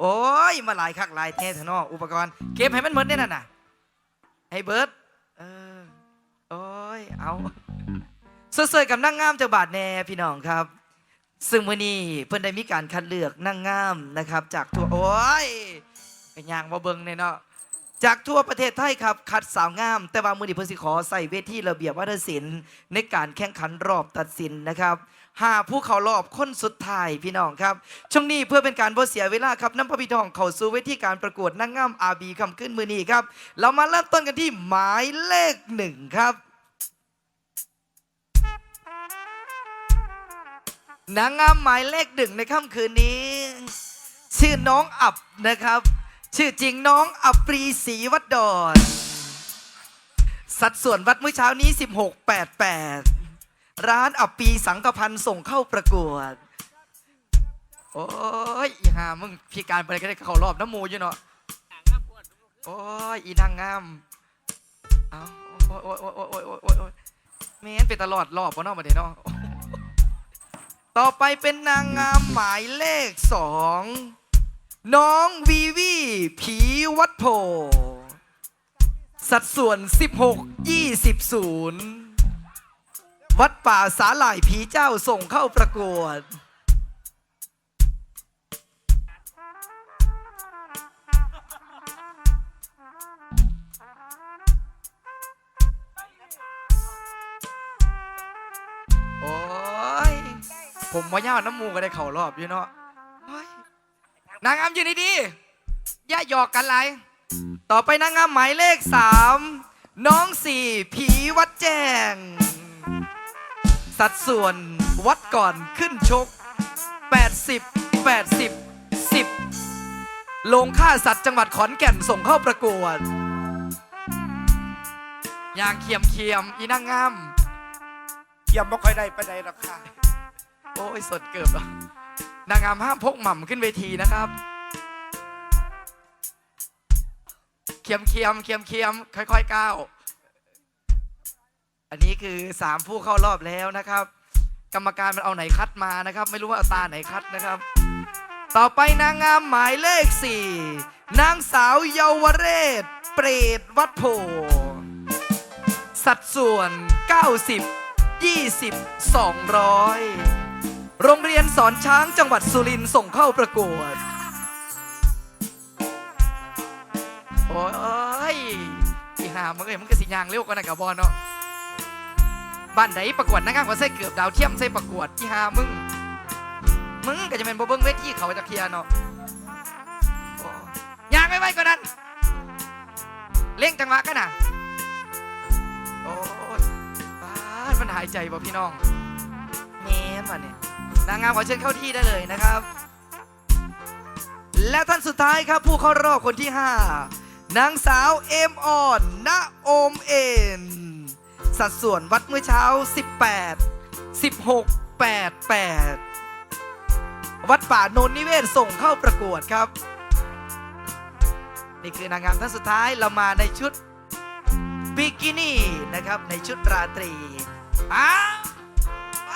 โอ้ย มาหลายคักหลายแท้เถออุปกรณ์ เก็บให้มันเหมือนได้นั่นน่ะไอ้เบิร์ดเออโอ้ยเอาเสยๆกับนั่งงามจากบาทแน่พี่น้องครับ ซึ่งมื้อนี้เพิ่นได้มีการคัดเลือกนั่งงามนะครับ จากทั่วโอ้ยไอ้ยางมาเบิงเนี่ยเนาะจากทั่วประเทศไทยครับ คัดสาวงาม แต่ว่ามือนี้เพิ่นสิขอใส่เวทีระเบียบวัฒนศิลป์ในการแข่งขันรอบตัดสินนะครับ หาผู้เขารอบคนสุดท้ายพี่น้องครับ ช่วงนี้เพื่อเป็นการบ่เสียเวลาครับน้ำพระพี่ทองเขาสู่เวทีการประกวดนางงามอาบีคำขึ้นมือนี้ครับ เรามาเริ่มต้นกันที่หมายเลขหนึ่งครับนางงามหมายเลขหนึ่งในค่ำคืนนี้ ชื่อน้องอับนะครับ ชื่อจริงน้องอับปรีศรีวัดดอนสัดส่วนวัดเมื่อเช้านี้ 1688 ร้านอับปีสังกพันธ์ส่งเข้าประกวด โอ้ยอีห่ามึงพิการไปก็ได้เข้ารอบน้ำมูอยู่เนาะโอ้ยอีนางงามเอาโอ้ยโอ้ยโอ้ยโอ้ยโอ้ยโอ้ยแม่นเป็นตลอดรอบบ่เนาะมาเดี๋ยวเนาะต่อไปเป็นนางงามหมายเลขสองน้องวีวีผีวัดโพสัดส่วน 16 20 0 วัดป่าสาหร่ายผีเจ้าส่งเข้าประกวด โอ้ย ผมว่าย่าน้ำมูก็ได้เข่ารอบอยู่เนาะโอ้ยนางงามยืนดีๆอย่าหยอกกันไร ต่อไปนางงามหมายเลขสามน้องสี่ผีวัดแจ้ง สัดส่วนวัดก่อนขึ้นชก 80 80 10 ลงค่าสัตว์จังหวัดขอนแก่นส่งเข้าประกวดอย่างเขียมเขียมๆอีนางงาม เยี่ยมบ่ค่อยได้ปานใดหรอกค่ะ โอ้ยสดเกือบแล้วนางงามห้ามพกหม่ำขึ้นเวทีนะครับ เคียมเคียมเคียมเคียมค่อยๆก้าว อันนี้คือสามผู้เข้ารอบแล้วนะครับ กรรมการมันเอาไหนคัดมานะครับ ไม่รู้ว่าเอาตาไหนคัดนะครับ ต่อไปนางงามหมายเลขสี่นางสาวเยาวเรศ เปรตวัดโพสัดส่วน 90 20 200 โรงเรียนสอนช้างจังหวัดสุรินทร์ส่งเข้าประกวด โอ้ยอีหามึงเอ้ยมึงก็สิยางเร็วกว่านันกับบอลเนาะ บ้านไหนประกวดนางงามก็ใส่เกือบดาวเทียมใส่ประกวดอีหามึง มึงก็จะเป็นบ่เบิ้งเวทีเขาจะเคลียร์เนาะอ้ยางไม่ไหวกว่านั้นเร่งจังหวะกันนะโอ้ยบ้านมันหายใจบ่พี่น้องแง้มอะเนี่ยนางงามขอเชิญเข้าที่ได้เลยนะครับ และท่านสุดท้ายครับผู้เข้ารอบคนที่ 5 นางสาวเอมออนณโอมเอ็น สัดส่วนวัดเมื่อเช้า 18 16 88 วัดป่าโนนนิเวศส่งเข้าประกวดครับ นี่คือนางงามท่านสุดท้ายเรามาในชุดบิกินี่นะครับในชุดราตรีอ้าวไป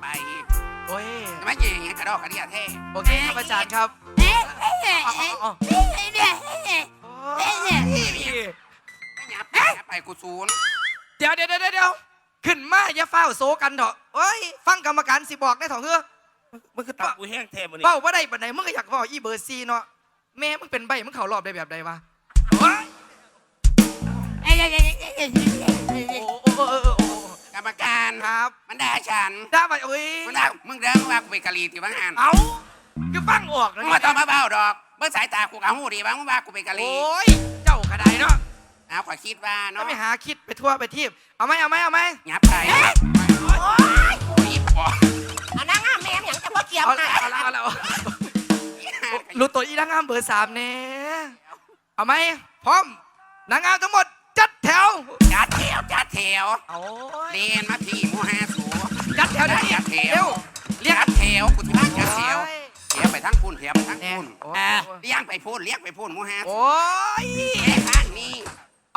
ไปโอ้ยไม่ใช่อย่างกระดอกกระเดียแท้โอเคครับอาจารย์ครับเอา ไปหยับไปกูศูนย์เดี๋ยวเดี๋ยวเดี๋ยวเดี๋ยวขึ้นมาอย่าเฝ้าโซกันเถอะเอ้ย ฟังกรรมการสิบอกได้เถอะเฮ้อมันคือตับกูแห้งแท้มื้อนี้เฝ้าว่าได้ปานไหนมึงก็อยากเฝ้าอีเบอร์ซีเนาะแม่มึงเป็นใบมึงเข้ารอบได้แบบใดวะโอ้ยโอ้โอ้โอ้โอ้โอ้โอ้กรรมการครับ มันด่าฉันได้ไปโอ้ยมันด่ามึงเดินมากูไปกะลีที่บ้านงานเอาคือฟังออกเลมึยงมาต้องมาเบ้าดอกเมื่อสายตากูกับหูดีบ้างมึงว่ากูไปกะลีโอ้ยเจ้ากระไดเนาะ เอาขอคิดว่าแล้วเนาะไปหาคิดไปทั่วไปทีบเอาไหมเอาไหมเอาไหมหยับไปรีบบอกเอานางงามแม่มหยังจะบ่เกี่ยวเอานะละเอาละเอาละรู้ตัวอีนางงามเบอร์สามเน่เอาไหมพร้อมนางงามทั้งหมดจัดแถวจัดแถวจัดแถวโอ้ยเรียนมาพี่มูฮาสูจัดแถวเดี๋ยวนี้จัดแถเร็ววเรียกจัดแถวกูที่บ้านจัดแถวโอ้ยเถียวไปทั้งพุ่นเถียวไปทั้งแน่พุ่นโอ้อะยเลี้ยงไปพุ่นเลี้ยงไปพุ่นมูฮาโอ้ยแค่ข้างนี้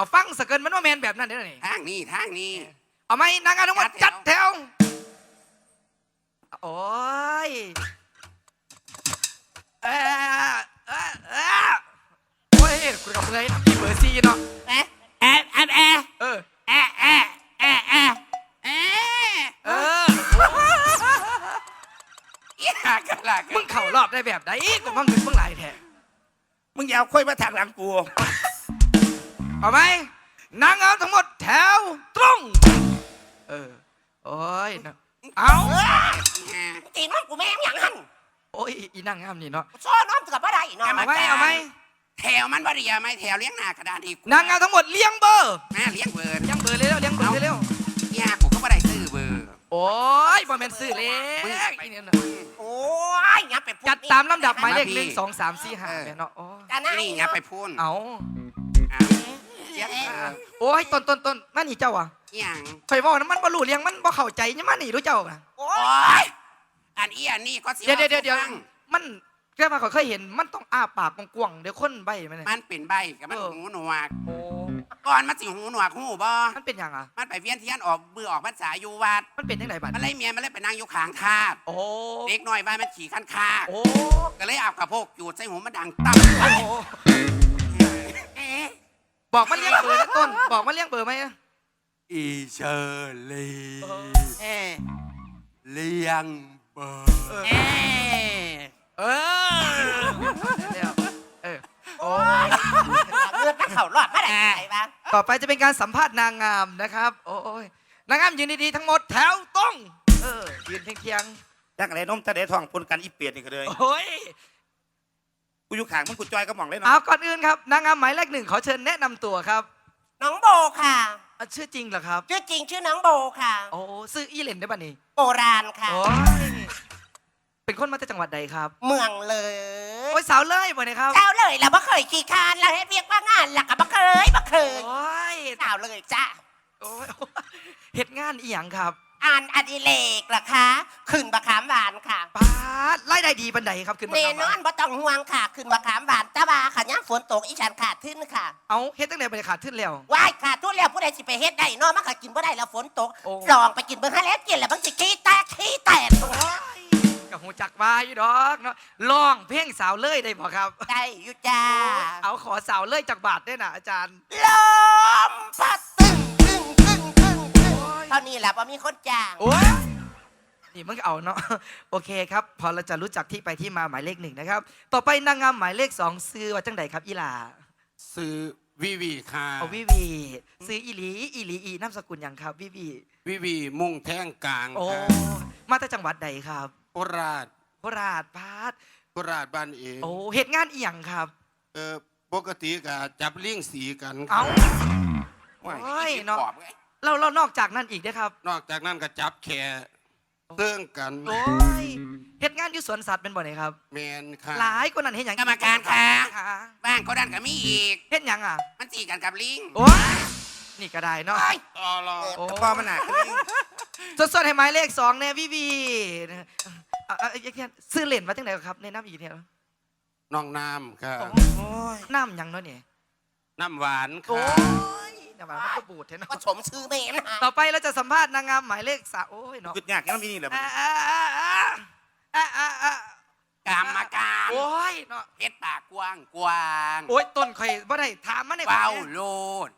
เอาฟังสะเกินมันว่าแมนแบบนั้นได้ไนี่ทางนี้ทางนี้เอาไหมนางงานทั้งหมดจัดแถวโอ้ยเออเออเออโอ้ยคุณกับเลยพี่เบอร์ซี่เนาะเอ๊ะเอ๊ะเอ๊ะเออเอ๊ะเอ๊ะเอ๊ะเอะแอะเอออีหากะละมึงเข่ารอบได้แบบไหนกูมั่งมึงเมื่อไหร่แท้มึงอยาวค่อยมาทางหลังกู เอาไหมนางงามทั้งหมดแถวตรง เออ โอ้ยนะเอาตีน้องกูแม่งอย่างหันโอ้ยอีนางงามนี่เนาะโซ่น้องเกือบบ่ได้น้องเอาไหมเอาไหมแถวมันบริยาไหมแถวเลี้ยงหน้ากระดานอีกนางงามทั้งหมดเลี้ยงเบอร์แม่เลี้ยงเบิร์นเลี้ยงเบอร์เร็วๆเลี้ยงเบอร์เร็วเนี่ยกูก็บ่ได้ซื้อเบอร์ๆโอ้ยบอแมนซื้อเล็กอีเนี่ยนะโอ้ยอย่าไปพูจัดตามลำดับหมายเลขมาพี่หนึ่งสองสามสี่ห้าเนี่ยเนาะโอ้ยกันนะนี่ไงไปพูนเอาอะ เลี้ยงเออโอ้ยต้นต้นต้นนั่นนี่เจ้าอะอหย่างข่อยบอกนะมันบรรลุเลี้ยงมันบ่เข้าใจนี่มันนี่รู้เจ้าอะโอ้โอ้ยยอันอีอันนี้ก็สิเดี๋ยวเดี๋ยวเดี๋ยวเดี๋ยวฟังมันแค่มาข่อยเคยเห็นมันต้องอ้าปากกว้างๆเดี๋ยวคนใบมันเนี่ยมันเป็นใบกับมันเออหูหนวกโอ้ก่อนมันสิหูหนวกหูบ่มันเป็นยังอะมันไปเวียนเทียนออกมือออกพรรษาอยู่วัดมันเป็นยังไงบัดมันเลยเมียมันเลยไปนั่งอยู่ข้างทาบโอ้เด็กน้อยว่ามันขี่ขั้นคาโอ้ก็เลยเอากระโพกจูดใส่หูมันดังตั้มโอ้ บอกมันเลี้ยงเบอร์นะต้น บอกมันเลี้ยงเบอร์ไหมอะอีเชอร์ลีเออเลี้ยงเบอร์เออเออเดี๋ยวเออโอ้ยเลือดนักเข่ารอดไม่ได้ไหนบ้างต่อไปจะเป็นการสัมภาษณ์นางงามนะครับ โอ้ยนางงามยืนดีๆทั้งหมดแถวตรงเออยืนเคียงจักอะไรน้มตะเดทองปนกันอีเปียดนี่ก็เลยๆโอ้ย กูอยู่ข้างมึงกูจอยก็มองเลยเอาเนาะก่อนอื่นครับนางงามหมายเลขหนึ่งขอเชิญแนะนำตัวครับน้องโบค่ะ อะชื่อจริงเหรอครับ ชื่อจริงชื่อน้องโบค่ะ โอ้ซื้ออีเหลนได้ป่ะนี่โบราณค่ะ โอ้ยเป็นคนมาจากจังหวัดใดครับเมืองเลยโอ้ยสาวเลยบ่เนี่ยครับเจ้าเลยเราบ่เคยขี่คานเราเฮ็ดเรียกว่างานหลักกับบ่เคยบ่เคยโอ้ยสาวเลยจ้ะโอ้ยเฮ็ดงานอีหยังครับ อ่านอดิเรกเหรอคะ ขึ้นบะขามหวานค่ะป้าดไล่ได้ดีบันไดครับขึ้นมาเนครับนอนบ่ต้องห่วงค่ะ ขึ้นบะขามหวานตะบาค่ะย่างฝนตกอีฉันขาดทึ้นค่ะเอาเฮ็ดตั้งแต่บรรยากาศขึ้นแล้ว ว่ายขาดทุนแล้วผู้ใดสิไปเฮ็ดได้เนอนมันก็กินบ่ได้แล้วฝนตกโอ้ ลองไปกินเบิ่งหาแล้วกินแล้วมันสิขี้แตกขี้แตกโอ้ยกับหูจักว่าอยู่ดอกเนาะลองเพลงสาวเลยได้บ่ครับ ได้อยู่จ้า เอาขอสาวเลยจากบาทด้วยนะอาจารย์ ลมพัด เท่านี้แหละบ่มีคนจ้าง โอ้ยนี่มึงเอาเนาะ โอเคครับ พอเราจะรู้จักที่ไปที่มาหมายเลขหนึ่งนะครับ ต่อไปนางงามหมายเลขสองซื้อว่าจังใดครับอีหลาซื้อวิวีค่ะเอาวิวี ซื้ออีหลีอีหลีอีนามสกุลหยังครับวิวี วิวีมุ่งแท่งกลางโอ้ ค่ะมาจากจังหวัดใดครับโคราชโคราชพาดโคราชบ้านเองโอ้เหตุงานอีหยังครับ เออปกติก็จับเลี้ยงสีกันเอาว้ายโอ้ยเนาะปอบไง เราเรานอกจากนั้นอีกนะครับ นอกจากนั้นก็จับแขเตื้องกันโอ้ยเหตุงานอยู่สวนสัตว์เป็นบ่ไหนครับ แมนค่ะหลายคนนั้นเห็นอย่างกรรมการค่ะค่ะบ้านเขาดันก็มีอีกเห็นอย่างอะ มันจีกันกับลิงโอ้ยนี่ก็ได้เนาะ อ๋อเหรอโอ้ แต่พ่อมันหนักเลยสดๆให้หมายเลขสองเนี่ยพี่บีอะอะอย่างเงี้ยซื้อเหรียญมาตั้งไหนครับในน้ำอีกเนี่ยน้องน้ำค่ะโอ้ยน้ำหยังเนาะเนี่ยน้ำหวานโอ้ค่ะ ยน้ำหวานมันก็บูดเห็นเนาะก็สมชื่อแม่นะต่อไปเราจะสัมภาษณ์นางงามหมายเลขสามโอ้ยเนาะกึดยากยังมีนี่แหละอะอะอะอะอะอะกรรมการโอ้ยเนาะเพชรปากกว้างกว้างโอ้ยต้นข่อยบ่ได้ถามมันในเฝ้าโลด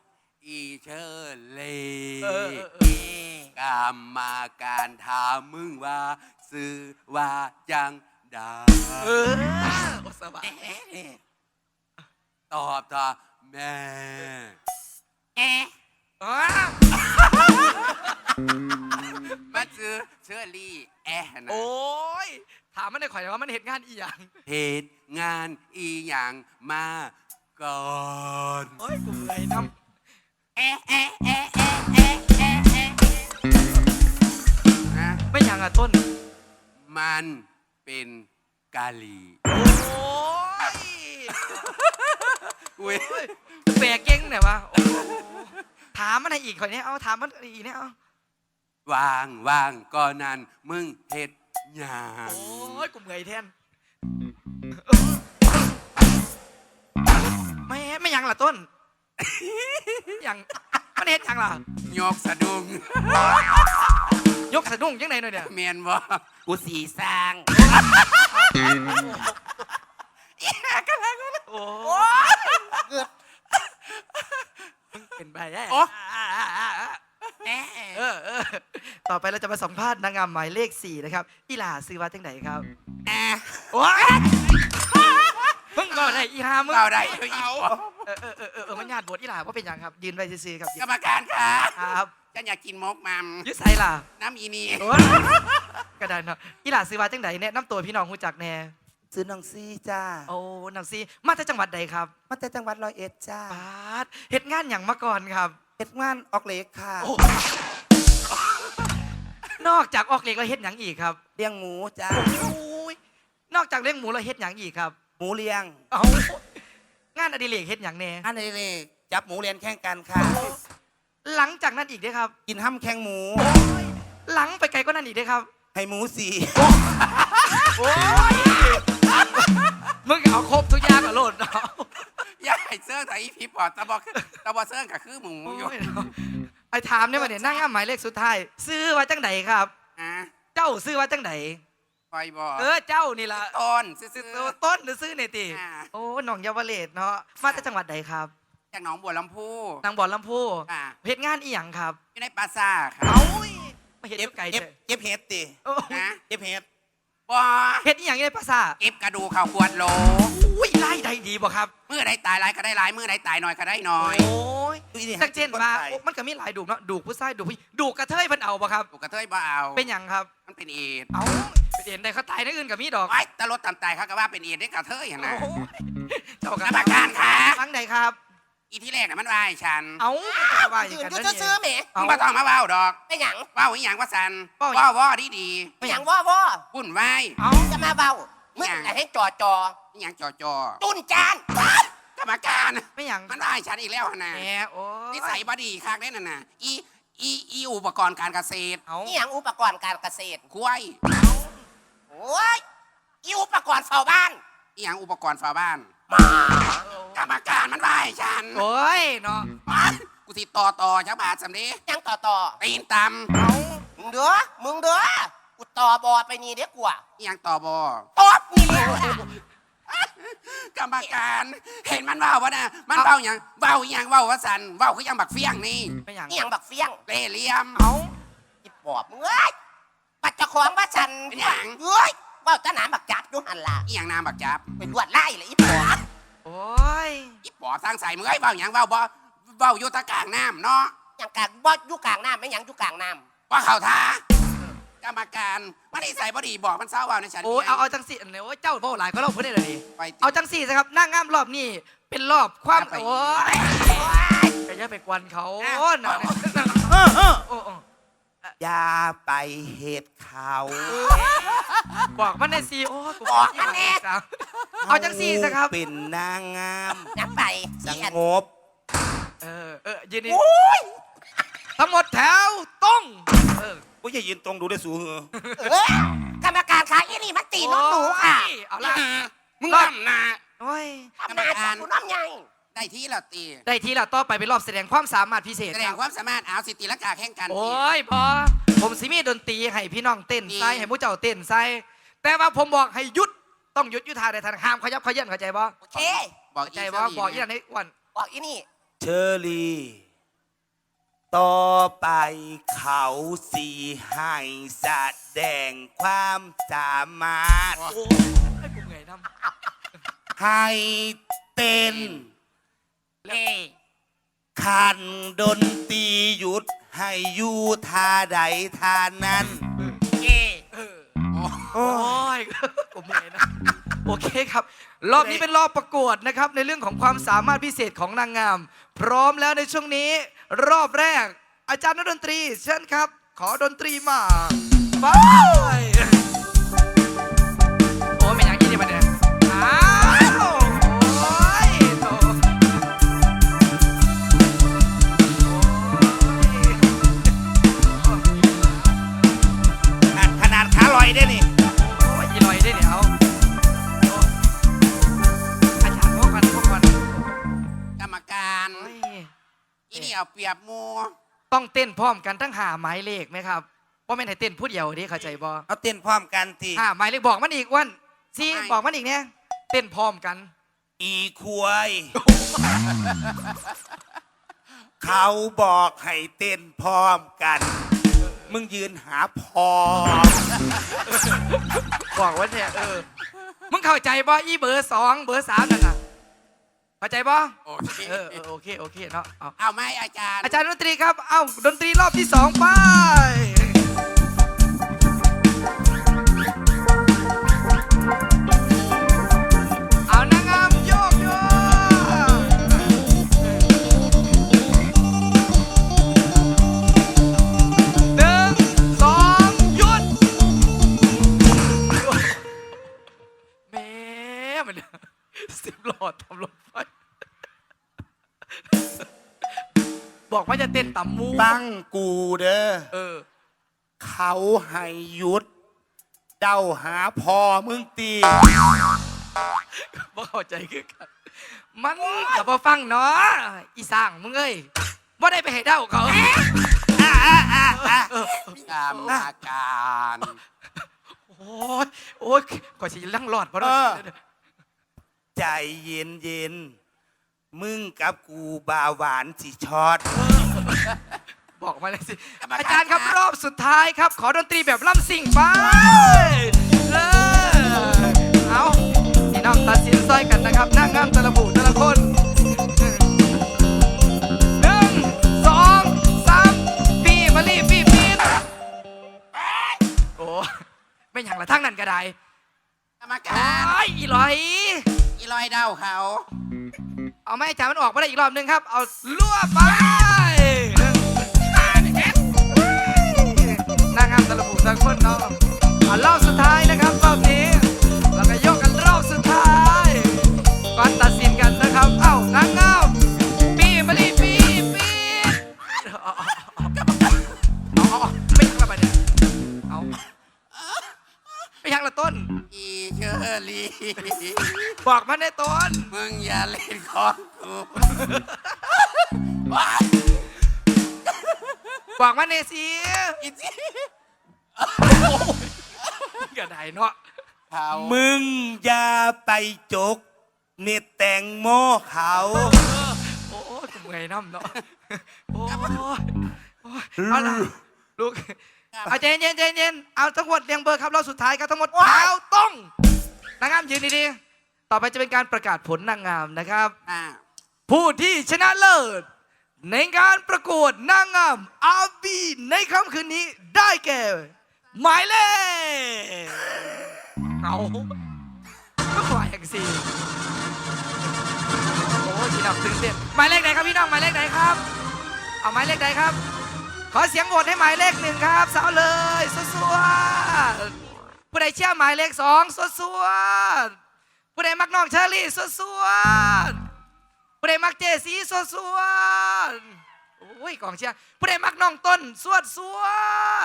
อีเชอร์เลเออเออเออกรรมาการถามมึงว่าซื้อว่าจังดาเออโอ้สบายตอบต่อแม่ เอ๊ะอ้ามาซื้อเชอรี่แอะนะโอ้ย ถามมันในข่อยว่ามันเหตุงานอีหยังเหตุงานอีหยังมาก่อนโอ้ยกูเหนื่อยน้เอ๊ะเอ๊ะเอ๊ะเอ๊ะเอ๊ะเอ๊ะเอ๊ะนะำไม่หยังอะต้น มันเป็นกาลีโอ้ย อุ้ย แปลกเก่งหน่อยวะโอ้โหถามมันให้อีกข่อยเนี่ยเอาถามมันอีกเนี่ยเอาวางวางก่อนนั้นมึงเฮ็ดหยังโอ้ยกูเหนื่อยแทนไม่ไม่หยังล่ะต้นหยังมันเฮ็ดหยังล่ะยกสะดุ้งยกสะดุ้งยังไงหน่อยเนี่ยเมียนบ่กูสีสร้างโอ้โอ้ยเกือบมึง เป็นไปแย่โอ้เอ๊ะเออเออต่อต่อไปเราจะมาสัมภาษณ์นางงามหมายเลขสี่นะครับอีหลาซื้อว่าจังไหนครับแอะโอ้ยมึงก็ได้อีหามึงเราได้เอาเออเออเออเออเออมันญาติบทอีหลาว่าเป็นหยังครับ ยืนไปซื้อๆครับกรรมการค่ะครับฉันอยากกินมกมัมอยุใส่ล่ะน้ำอีนี่โอ้ยก็ได้เนาะอีหลาซื้อว่าจังไหนแนะนำตัวพี่น้องหูจักแน่ ซื้อน้องซี่จ้า โอ้หนังซีมาจากจังหวัดใดครับมาแต่จังหวัดร้อยเอ็ดจ้าปาดเฮ็ดงานอย่างมาก่อนครับเฮ็ดงานออกเหล็กค่ะ โอ้ นอกจากออกเหล็กแล้วเฮ็ดหยังอีกครับเลี้ยงหมูจ้า โอ้ยนอกจากเลี้ยงหมูแล้วเฮ็ดหยังอีกครับหมูเลี้ยง เอางานอดิเรกเฮ็ดหยังแน่อันนี้เลยจับหมูเลี้ยงแข่งกันค่ะ หลังจากนั้นอีกเด้อครับ กินห้ำแข่งหมู หลังไปไกลก็นั่นอีกเด้อครับ ให้หมูสี โอ้ย มึงเอาครบทุกอย่างอะโลดเนาะอย่าให้เสื้อใส่อีพีปอดตะบอกตะบอกเสื้อกับคือหมูโอ้อยู่ยเนาะไอ้ถามเนี่ยมาเนี่ยนั่งอะหมายเลขสุดท้ายซื้อว่าจังไหนครับ อะเจ้าซื้อว่าจังไหนปล่อยบอกเออเจ้านี่ล่ะต้นซื้อซื้อตัวต้นหรือซื้อเนี่ยติอ่าโอ้หนองเยาวเลศเนาะมาจากจังหวัดใดครับจากหนองบัวลำพูนางบอลลำพูอะเฮ็ดงานอีหยังครับอยู่ในปราซ่าค่ะเอ้าไม่เห็นเก็บไก่เก็บเลยเก็บเห็ดตินะเก็บเห็ด บ่เฮ็ดอีหยังอยู่ในภาษาเก็บกระดูกเข่าขวดโหลอุ้ยไล่ใดดีบ่ครับ เมื่อใดตายหลายก็ได้หลายเมื่อใดตายน้อยก็ได้น้อย โอ้ยดูอีนี่จักเจนว่าคไทยโอ้มันก็มีหลายดูกเนาะดูกผู้ชายดูกผู้หญิงดูกกระเทยเพิ่นเอาบ่ครับ ถูกกระเทยบ่เอาเป็นหยังครับ มันเป็นเอดส์เอ้าเป็นเห็นได้เขาตายในอื่นก็มีดอกไอ้ตะลดตำตายเขาก็ว่าเป็นเอดส์ได้กระเทยอย่างนั้นโอ้ยเจ้ากรรมการค่ะครั้งใดครับ อีที่แรกน่ะมันว่าให้ฉันเอ้าว่าอยืย่างนกันอยู่นั่นซื้อๆแหมเอ้ามึงมาต้องมาเว้าดอกไม่หยังเว้าอีหยังว่าสันเว้าอีหยังเว้าว่อดีดีไม่หยังว่าว่าๆวุ่นวาย เอ้าจะมาเบามึงหยังจะให้จอจออีหยังจอจอจุนจานกรรมการไม่หยังมันว่าให้ฉันอีกแล้วนะแหมโอ้ยนิสัยบดีคักได้นั่นน่ะอีอีอีอุปกรณ์การเกษตรเอ้านี่หยังอุปกรณ์การเกษตรกล้วยโอ้ยอีอุปกรณ์เฝ้าบ้าน อีหยังอุปกรณ์ฝาบ้านหมา กรรมการมันว่าให้ฉันโอ้ยเนาะกูสิต่อต่อจักบาทสำนี้ยังต่อต่อตีนตเอ้ามึงเด้อมึงเด้อกูต่อบอไปนี่เด้อกว่าำอีหยังต่อบอตบนี่เด้อกรรมการเห็นมันเว้าวะนะมันเว้าอย่างเว้าอหย่างเว้าว่าสันเว้าคืออยังบักเฟี้ยงนี่ไม่หยังนี่หยังบักเฟี้ยงเล่เหลี่ยม เอ้าอีปอบมึงเอ้ยปัจจของว่าฉันเป็นหยัง เอ้ย เว่าจะหนามบักจับอยู่หันล่ะอีหยังนามบักจับ เป็นลวดไล่เลยอีปอบโอ้ยอีปอบทางใส่มือไอ้เว้าอหย่างเว้าบ่เว้าอยู่ตะกลางน้ำเนาะยังกลางบ่อยู่กลางน้ำไม่หยังอยู่กลางน้ว่าเขาท่ากรรมการมันนิสัยบ่ดีบอกมันเศร้าเว้าในฉันโอ้ยเอาเอาจังสี่อันนี้โอ้ยเจ้าเบ้าหลายก็เล่าเพื่อนได้เลยไปเอาจังสี่สิครับนั่งงามรอบนี้เป็นรอบความไปโอ้ยไปอย่าไปกวนเขาอะโอ้หนักเออเออโอ้โอ้อย่าไปเห็ดเขา บอกมันในซีโอ้กูบอกมันแน่ เอาจังสี่สิครับ เป็นนางงามำยังไปสอีอันงบเออเออยืนนี่โอ้ยทั้งหมดแถวต้องเออกูจะยืนตรงดูได้สูเหอเอ้ยกรรมการขาอีนี่มันตีน้องหนูค่ะโอ้ยเอาละมึงน้ำหนาโอ้ยทำนาจับกูน้ำใหญ่ได้ที่แล้วตี ได้ทีละต่อไปเป็นรอบแสดงความสามารถพิเศษแสดคงรับความสามารถเอาสิติลักกาแข่งกันโอ้ยพอ ผมสิมีดนตรีให้พี่น้องเต้นใส่ให้ผู้เจ้าเต้นใส่แต่ว่าผมบอกให้หยุดต้องหยุดอยุทธาใดทางห้ามขยับขยื่นเข้าใจบ่โอเคบอกเข้าใจบ่บอกอีนั่นให้อ้วนบอกอีนี่เชอรี่ต่อไปเขาสีให้แสดงความสามารถ โอ้ยกูเหนื่อยน้ให้เต้นเล่คันดนตรีหยุด ให้อยู่ท่าใดท่านั้นเย่ำเออโอ้ยกูเหนื่อยนะ โอเคครับ รอบนี้เป็นรอบประกวดนะครับ ในเรื่องของความสามารถพิเศษของนางงาม พร้อมแล้วในช่วงนี้ รอบแรก อาจารย์นักดนตรี เชิญครับ ขอดนตรีมาไป เอาเปรียบหมูต้องเต้นพร้อมกันทั้งหาหมายเลขไหมครับว่าไม่นให้เต้นพูดเดียวดิเข้าใจบ่เอาเต้นพร้อมกันที หาหมายเลขบอกมันอีกวันซีบอกมันอีกเนี่ยเต้นพร้อมกัน อีควายเขาบอกให้เต้นพร้อมกันมมึงยืนหาพอบอกว่าเนี่ยเออมึงเข้าใจบ่อีเบอร์สองเบอร์สามนั่นน่ะ เข้าใจบ่โอเคเออเออโอเคโอเคเนาะเอาเอาไหมอาจารย์อาจารย์ดนตรีครับเอ้าดนตรีรอบที่สองไปเอานางงามโยกโยกหนึ่งสองหยุดแหม่มันสิบหลอดทำลง บอกว่าจะเต้นต่ำมูตั้งกูเด้อเออ เขาให้หยุด เจ้าหาพอมึงตีบ่เข้าใจคือกันมันอย่ามาฟังเนาะอีสร้างมึงเอ้ยบ่ได้ไปให้เด้าเขาตามอาการโอ้ยโอ้ยก่อนสิลังรอดบ่ได้ใจเย็นเย็นๆ มึงกับกูบาหวานสิช็อต บอกมาเลยสิอาจารย์ครับ รอบสุดท้ายครับ ขอดนตรีแบบล่ำสิ่งไปเออเอาพี่น้องตัดสินซ้อยกันนะครับนั่งงามแต่ละผู้แต่ละคนหนึ่งสองสามปีมาลีปีปีดโอ้ไม่อย่างละทั้งนั้นก็ได้กรรมการไอ้อีหลอย อีลอยเดาเขา เอาไม่ให้จ่ามันออกมาได้อีกรอบหนึงครับ เอาลั่วไป องกูบอกมาในสีอีจีก็ได้เนาะเขามึงอย่าไปจกเม็ดแตงโมเขา โอ้ยกูเมื่อยน้ำเนาะโอ้ยโอ้ยเอาล่ะลูกเอาใจเย็นใจเย็นเอาทั้งหมดเรียงเบอร์ครับรอบสุดท้ายครับทั้งหมดเท้าต้องนางงามยืนดีๆ ต่อไปจะเป็นการประกาศผลนางงามนะครับ อ่า ผู้ที่ชนะเลิศ ในการประกวดนางงามอาบีในค่ำคืนนี้ได้แก่ หมายเลขเอาก็ขวายอย่างสี่โอ้ยพี่น้องตื่นเต้นหมายเลขไหนครับพี่น้องหมายเลขไหนครับ เอาหมายเลขไหนครับ ขอเสียงโหวตให้หมายเลขหนึ่งครับสาวเลยสวดๆผู้ใดเชื่อหมายเลขสองสวดๆ ผู้ใดมักน้องเชอรี่สวดๆผู้ใดมักเจสีสวดๆโอ้ยกองเชียร์ผู้ใดมักน้องต้นสวดสว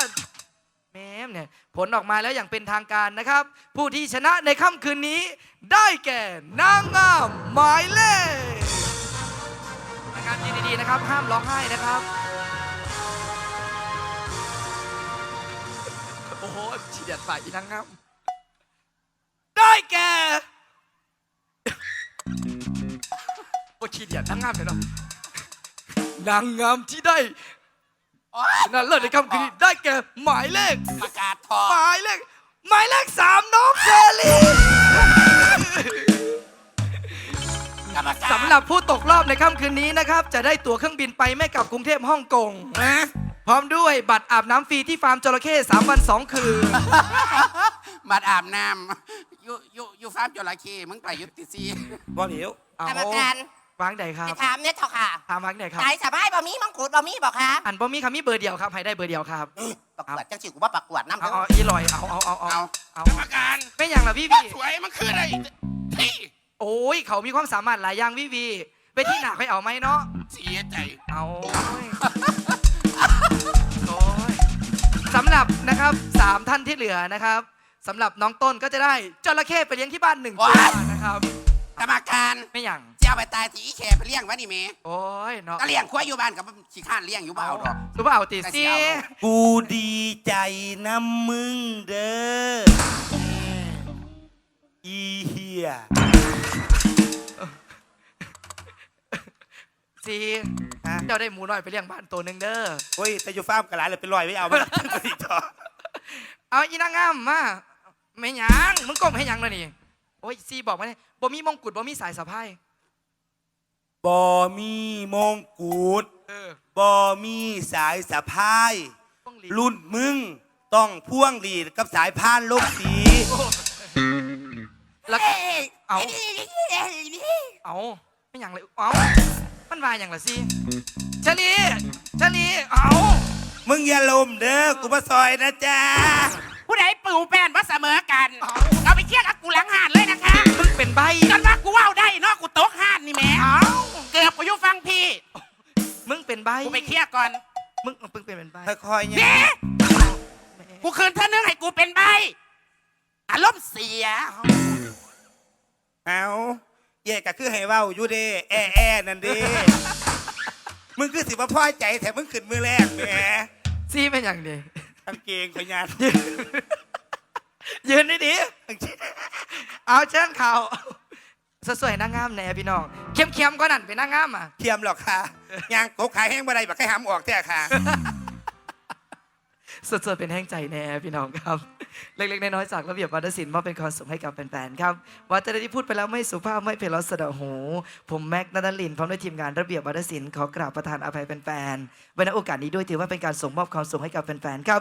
ดๆแม่มเนี่ยผลออกมาแล้วอย่างเป็นทางการนะครับ ผู้ที่ชนะในค่ำคืนนี้ ได้แก่นางงามหมายเลขนางงามยืนดีๆนะครับ ห้ามร้องไห้นะครับโอ้โหฉีดฝ่ายอีนางงามได้แก่ โอ้ฉีดนางงามเลยเนาะนางงามที่ได้โอ๊ยชนะเลิศในค่ำคืนนี้ได้แก่หมายเลข ประกาศทอหมายเลขหมายเลขสามน้องเชอรี่กรรมการสำหรับผู้ตกรอบในค่ำคืนนี้นะครับ จะได้ตั๋วเครื่องบินไปแม่กลับกรุงเทพฮ่องกง นะพร้อมด้วยบัตรอาบน้ำฟรีที่ฟาร์มจระเข้3วัน 2 คืนมาอาบน้ำ อยู่อยู่อยู่ฟาร์มจระเข้มึงไปอยุติซีบ่เหลียวเอากรรมการวางไหนครับไปถามเนี่ยเถอะค่ะถามวางไหนครับไก่สบายบะมีมังคุดบะมีบอกค่ะอันบ่มีคำมีเบอร์เดียวครับให้ได้เบอร์เดียวครับประกวดจังสิกูว่าประกวดน้ำเอาเด้อเอาอีลอยเอาเอาเอาเอาเอาเอากรรมการไม่อย่างละพี่พี่สวยมันคืออะไรที่โอ้ยเขามีความสามารถหลายอย่างพี่พี่ไปที่หนักไปเอาไหมเนาะเสียใจเอาโอ้ยโอ้ยสำหรับนะครับสามท่านที่เหลือนะครับ สำหรับน้องต้นก็จะได้จระเข้ไปเลี้ยงที่บ้านหนึ่งตัวนะครับกรรมการไม่อย่างจะเอาไปตายที่อีแขไปเลี้ยงวะนี่เมโอ้ยเนาะก็เลี้ยงควายอยู่บ้านกับขี้ข้านเลี้ยงอยู่บ้าเอาดอก รู้เปล่าตีแต่สิซีเอา กูดีใจน้ำมึงเด้ออีเฮียเซสีฮะเจ้าได้หมูน้อยไปเลี้ยงบ้านตัวหนึ่งเด้อ โอ้ยแต่อยู่ฟาร์มกระไรเลยเป็นรอยไม่เอามาอีกต่อ เอาอีนางงามมาไม่หยังมึงก้มให้หยังเลยนี่โอ้ยซีบอกมาเนี่ยบ่มีมงกุฎบ่มีสายสะพายบอมีมงกุฎเออบอมีสายสะพาย ต้องหลีรุ่นมึงต้องพ่วงหลีดกับสายพานโลกสีแล้วเอาเอาไม่หยังเลยเอามันมาอย่างละสิชะลีชะลีเอา มึงอย่าลมเด้อกูมาซอยนะจ๊ะผู้ใดปูแป้นว่าเสมอกันเอาไปเทียบกับกูหลังห่านเลยนะคะมึงเป็นใบจนว่ากูว่าวได้เนอกกูตกห่านนี่แหม่เอาเกือบกูอยู่ฟังพี่มึงเป็นใบกูไปเคลียร์ก่อนมึงมึงเป็นเป็นใบค่อยๆเนี่ยเน่แหมกูคืนเท่านึงให้กูเป็นใบอารมณ์เสีย เอาเย่ก็คือให้เว้าอยู่เด้แอ้แอ้นั่นเด้มึงคือสิมาพ่อใจแถมมึงขึ้นมือแรกแหม ซีเป็นอย่างเดีกางเกงขยันยืนดีๆเอาเชิญเขาสวยๆนางงามแน่พี่น้องเข้มๆก็นั่นเป็นนางงามอะเทียมหรอกค่ะยางกบขายแห้งบ่ได้บักให้หำออกแท้ค่ะสดๆเป็นแห้งใจแน่พี่น้องครับ เล็กๆน้อยๆจากระเบียบวัฒนศิลป์มอบเป็นความสุขให้กับแฟนๆครับว่าแต่ที่พูดไปแล้วไม่สุภาพไม่เพลาะสะดาหู ผมแม็กนันลินพร้อมด้วยทีมงานระเบียบวัฒนศิลป์ขอกราบประทานอภัยแฟนๆไว้ในโอกาสนี้ด้วยถือว่าเป็นการส่งมอบความสุขให้กับแฟนๆครับ